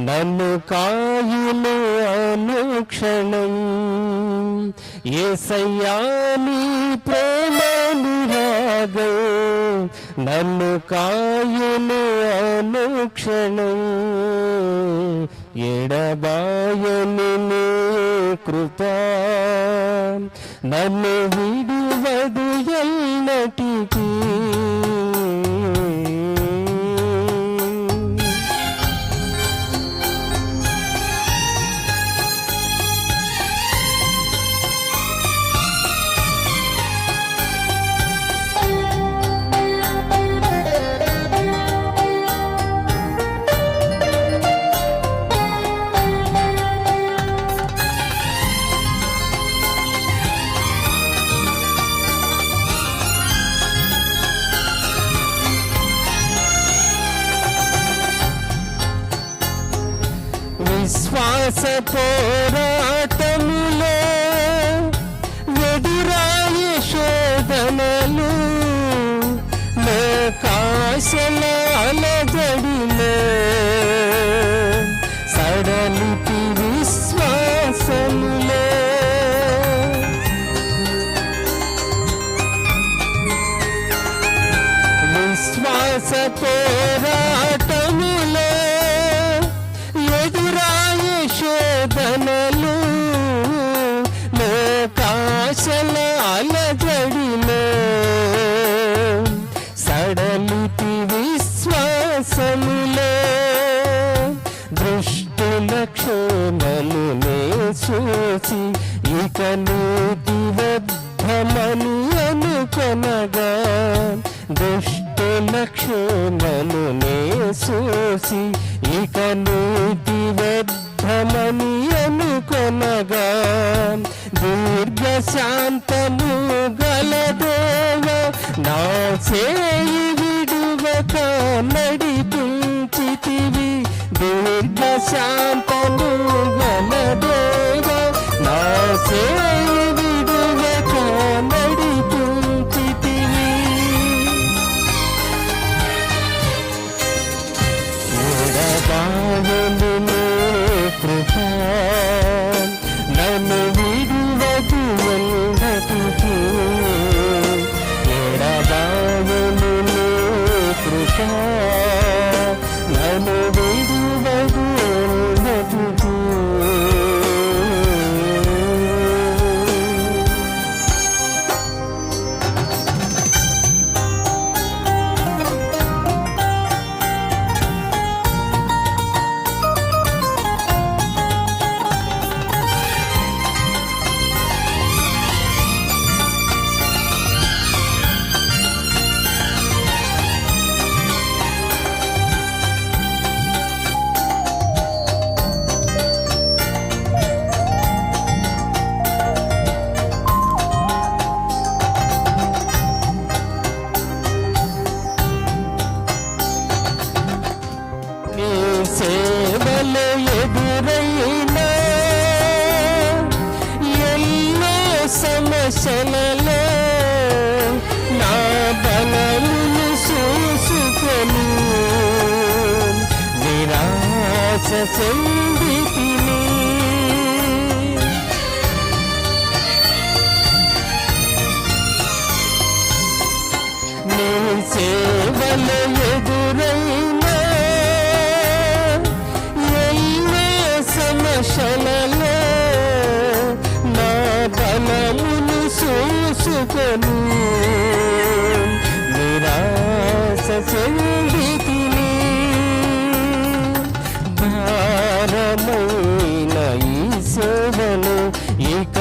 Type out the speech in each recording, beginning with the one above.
నన్ను కాయును అనుక్షణం ఏసయ్యాని ప్రేమ నిరాగం నన్ను కాయును అనుక్షణం ఎడబాయని నీ కృప నన్ను విడువదు ఎల్లటికీ విశ్వాస పోరాటములో వెదురాయ శోధనలు లోకాశల అలజడిలో సడలిపి విశ్వాసములో. విశ్వాస పో నే చూసి ఇక నీతి వద్దమని అనుకొనగా దుష్టుల క్షోభలు నే చూసి ఇక నీతి వద్దమని అనుకొనగా దీర్ఘ శాంతము గలదేవ నా చేయి విడువక నడిపించితివి విడువదు ఎల్లటికీ ఎడబాయని నీ కృప నిరాశ చెందితిని నీ సేవలు ఎదురైనా ఎన్నో సమస్యలలో నా బలమును చూసుకొని నిరాశ చెందితిని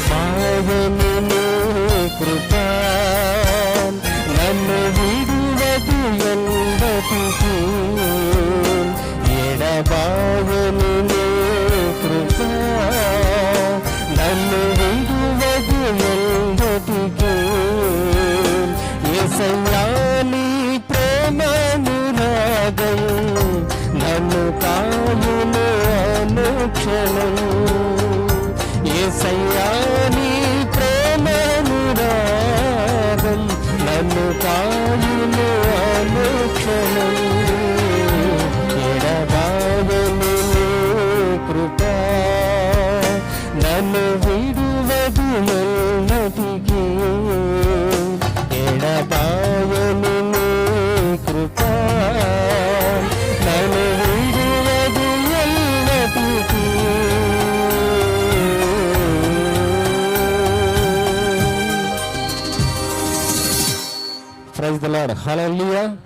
சமாதனமே கிருபா நம்மை விடுவது என்பது இடபாவனமே கிருபா நம்மை விடுவது என்பது இசையா అయ్యా నీ ప్రేమనురాగం నన్ను కాయును అనుక్షణం ఎడబాయని నీ కృప నన్ను విడువదు ఎన్నటికీ ఎడబాయని నీ కృప خلاليه